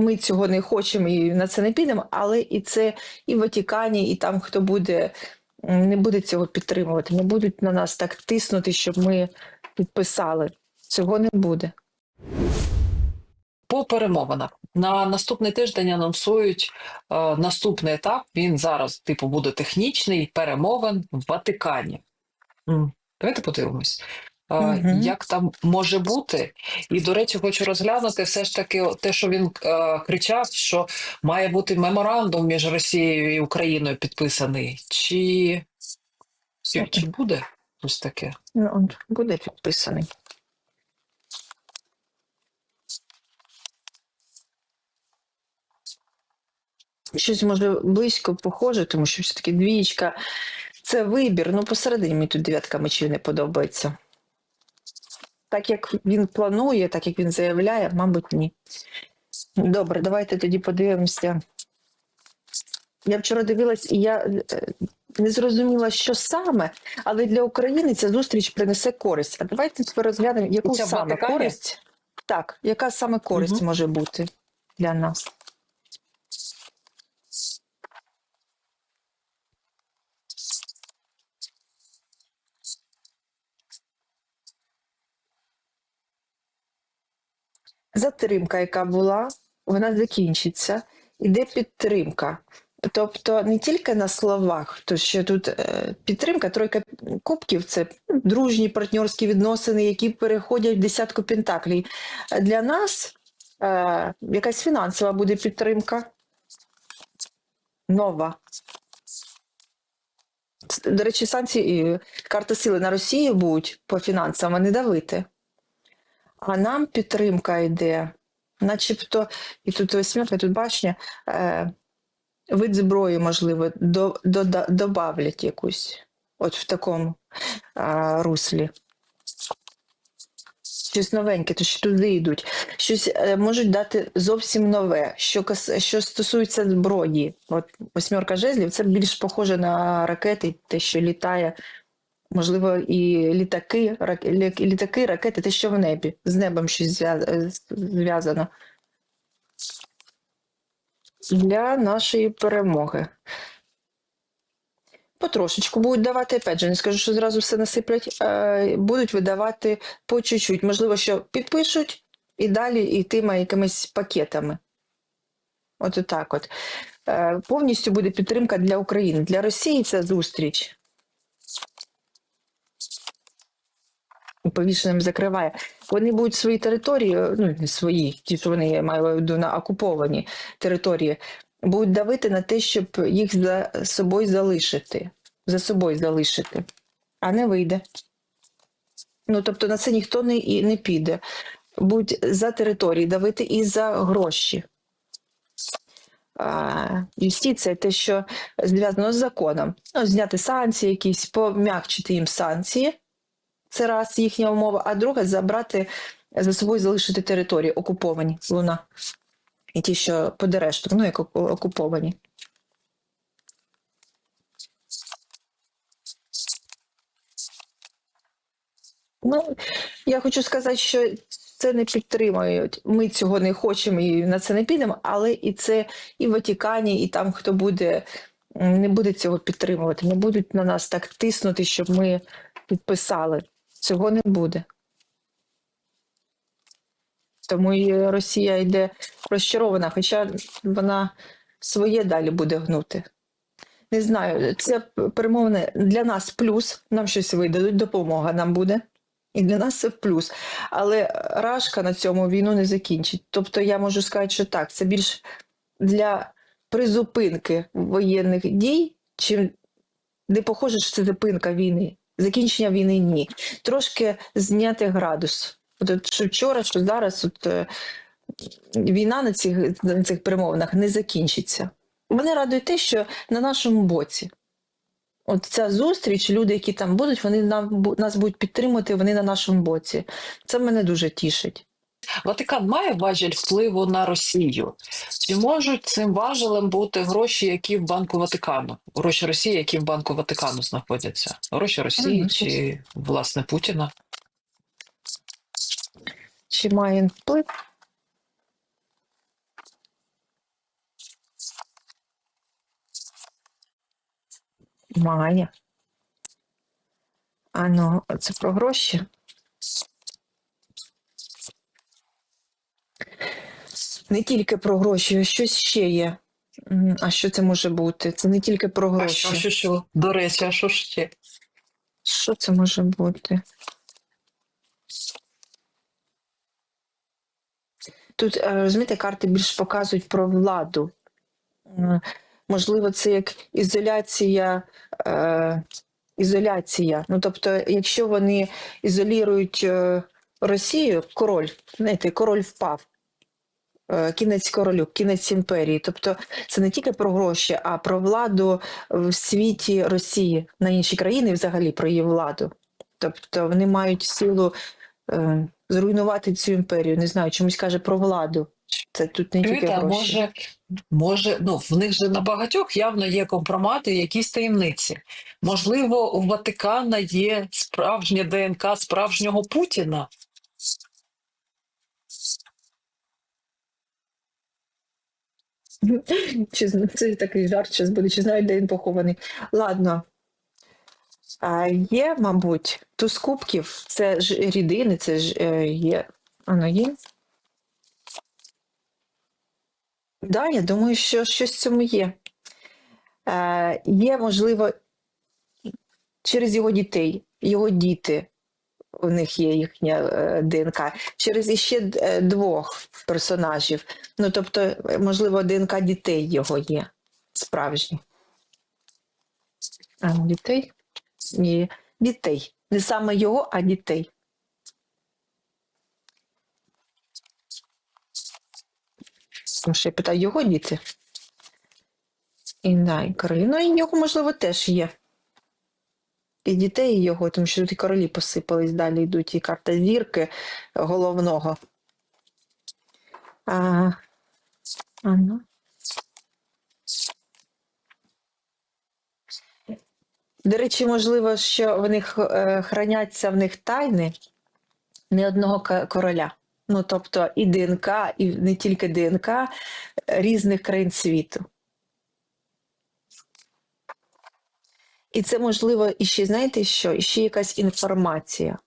ми цього не хочемо і на це не підемо, але і це і в Ватикані, і там хто буде не буде цього підтримувати, не будуть на нас так тиснути, щоб ми підписали. Цього не буде. По перемовинах на наступний тиждень анонсують е, наступний етап. Він зараз, типу, буде технічний перемовин в Ватикані. Давайте подивимось, Мгм. як там може бути. І, до речі, хочу розглянути все ж таки те, що він е, кричав, що має бути меморандум між Росією і Україною підписаний. Чи, чи буде ось таке? Ну, буде підписаний. Щось може близько похоже, тому що все-таки двієчка це вибір. Ну, посередині мені тут дев'ятка мечів не подобається. Так як він планує, так як він заявляє, мабуть, ні. Добре, давайте тоді подивимося. Я вчора дивилась, і я е, не зрозуміла, що саме, але для України ця зустріч принесе користь. А давайте тепер розглянемо, яку саме користь. Так, яка саме користь угу. може бути для нас? Затримка, яка була, вона закінчиться. Іде підтримка. Тобто не тільки на словах, то що тут е, підтримка, тройка кубків це дружні партнерські відносини, які переходять в десятку пентаклей. Е, Для нас е, якась фінансова буде підтримка. Нова. До речі, санкції і карта сили на Росію будуть по фінансам, а не давити. А нам підтримка йде, начебто, і тут восьмерка, і тут башня, е, вид зброї, можливо, до, до, добавлять якусь, от в такому е, руслі. Щось новеньке, то що туди йдуть. Щось е, можуть дати зовсім нове, що, що стосується зброї. От восьмерка жезлів це більш похоже на ракети, те, що літає можливо, і літаки, рак, лі- літаки, ракети, те, що в небі, з небом щось зв'язано. Для нашої перемоги. Потрошечку будуть давати, опять же, не скажу, що зразу все насиплять, будуть видавати по чуть-чуть. Можливо, що підпишуть і далі йтиме якимись пакетами. От так от. Е, повністю буде підтримка для України. Для Росії ця зустріч повішеним закриває. Вони будуть свої території, ну не свої, ті, що вони я маю виду на окуповані території, будуть давити на те, щоб їх за собою залишити, за собою залишити, а не вийде. Ну тобто на це ніхто не, і не піде. Будуть за території давити і за гроші. Юстиція те, що зв'язано з законом. Ну, зняти санкції, якісь пом'якчити їм санкції. Це раз їхня умова, а друге забрати за собою залишити території окуповані луна. І ті, що під ну як окуповані. Ну, я хочу сказати, що це не підтримують. Ми цього не хочемо і на це не підемо, але і це і в Ватикані, і там, хто буде, не буде цього підтримувати, не будуть на нас так тиснути, щоб ми підписали. Цього не буде. Тому і Росія йде розчарована, хоча вона своє далі буде гнути. Не знаю, це перемовини для нас плюс, нам щось видадуть, допомога нам буде. І для нас це плюс. Але Рашка на цьому війну не закінчить. Тобто я можу сказати, що так, це більш для призупинки воєнних дій, чим не похоже, що це зупинка війни. Закінчення війни ні. Трошки зняти градус. От, що вчора, що зараз, от, е, війна на цих, на цих перемовинах не закінчиться. Мене радує те, що на нашому боці. От ця зустріч, люди, які там будуть, вони нам, нас будуть підтримувати, вони на нашому боці. Це мене дуже тішить. Ватикан має важіль впливу на Росію. Чи можуть цим важелем бути гроші, які в банку Ватикану, гроші Росії, які в банку Ватикану знаходяться? Гроші Росії чи власне Путіна? Чи має він вплив? Має. А це про гроші. Не тільки про гроші, а щось ще є. А що це може бути? Це не тільки про А гроші. що, що, що? До речі, а що ще? Що це може бути? Тут, е, розумієте, карти більш показують про владу. Можливо, це як ізоляція, е, ізоляція. Ну, тобто, якщо вони ізолюють е, Росію, король, знаєте, король впав. Е, Кінець королю, кінець імперії. Тобто це не тільки про гроші, а про владу в світі Росії на інші країни, і взагалі про її владу. Тобто вони мають силу е, зруйнувати цю імперію. Не знаю, чомусь каже про владу. Це тут не тільки гроші. може, може, ну в них же на багатьох явно є компромати, якісь таємниці. Можливо, у Ватикана є справжнє ДНК справжнього Путіна. Чи це такий жарт зараз буде, чи знають, де він похований. Ладно. А є, мабуть, туз кубків, це ж рідини, це ж е, є. Воно є. Да, я думаю, що щось в цьому є. Е, є, можливо, через його дітей, його діти, у них є їхня е, ДНК, через іще е, двох персонажів. Ну, тобто, можливо, ДНК дітей його є справжні. А, дітей? Ні, дітей. Не саме його, а дітей. Тому що я питаю, його діти? І да, і королі. Ну, і його, можливо, теж є. І дітей його, тому що тут і королі посипались, далі йдуть і карта зірки головного. А, а ну. До речі, можливо, що в них е, храняться в них тайни не одного короля. Ну, тобто і ДНК, і не тільки ДНК е, різних країн світу. І це можливо іще, знаєте що? Іще якась інформація.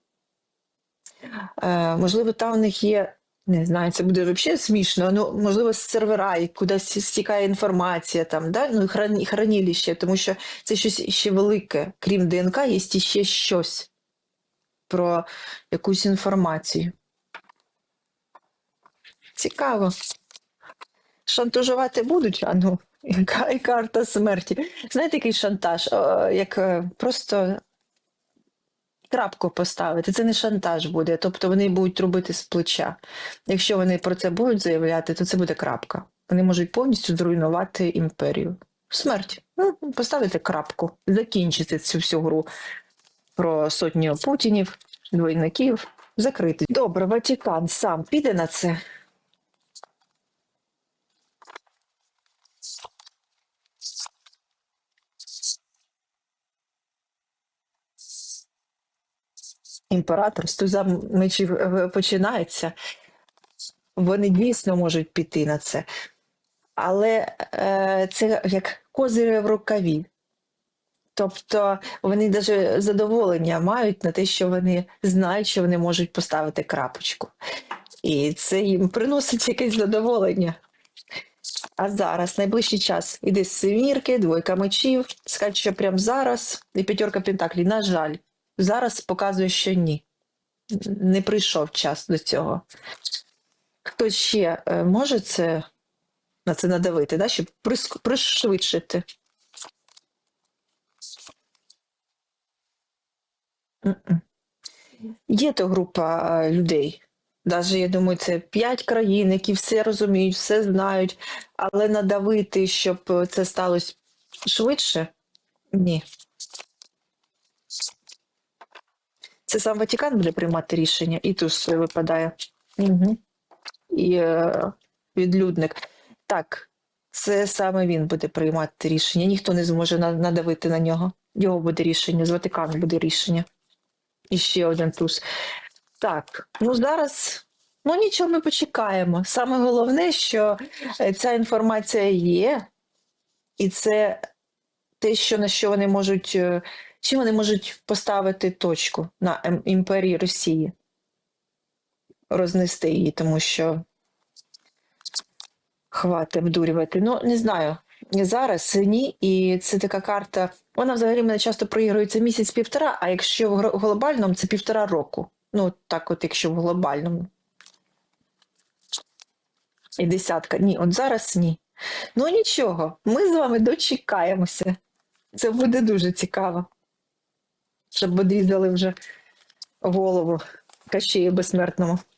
Е, можливо, там в них є, не знаю, це буде взагалі смішно, ну, можливо, з сервера, і кудись стікає інформація, там, да? ну, і хран- хранилище, тому що це щось ще велике. Крім ДНК, є ще щось про якусь інформацію. Цікаво. Шантажувати будуть, а ну, яка і карта смерті. Знаєте, який шантаж? О, як е, просто крапку поставити. Це не шантаж буде, тобто вони будуть робити з плеча. Якщо вони про це будуть заявляти, то це буде крапка. Вони можуть повністю зруйнувати імперію. Смерть. Ну, поставити крапку, закінчити цю всю гру про сотню путінів, двойників, закрити. Добре, Ватикан сам піде на це. Імператор з мечів е, починається, вони дійсно можуть піти на це. Але е, це як козири в рукаві. Тобто вони навіть задоволення мають на те, що вони знають, що вони можуть поставити крапочку. І це їм приносить якесь задоволення. А зараз, найближчий час, іде семірки, двойка мечів, скажуть, що прямо зараз, і п'ятерка пентаклів, на жаль, зараз показує, що ні. Не прийшов час до цього. Хто ще е, може це, на це надавити, да? щоб пришвидшити? Є то група е, людей. Даже, я думаю, це п'ять країн, які все розуміють, все знають, але надавити, щоб е, це сталося швидше? Ні. Це сам Ватикан буде приймати рішення, і тут випадає. Угу. І е, відлюдник. Так, це саме він буде приймати рішення. Ніхто не зможе надавити на нього. Його буде рішення, з Ватикану буде рішення. І ще один туз. Так, ну зараз, ну нічого, ми почекаємо. Саме головне, що е, ця інформація є, і це те, що на що вони можуть, е, чим вони можуть поставити точку на ем- імперії Росії, рознести її, тому що хвати вдурювати. Ну, не знаю. Зараз ні, і це така карта. Вона взагалі мене часто проігрується місяць-півтора, а якщо в глобальному, це півтора року. Ну, так, от якщо в глобальному. І десятка. Ні, от зараз ні. Ну нічого, ми з вами дочекаємося. Це буде дуже цікаво. Щоб відрізали вже голову Кащею безсмертному.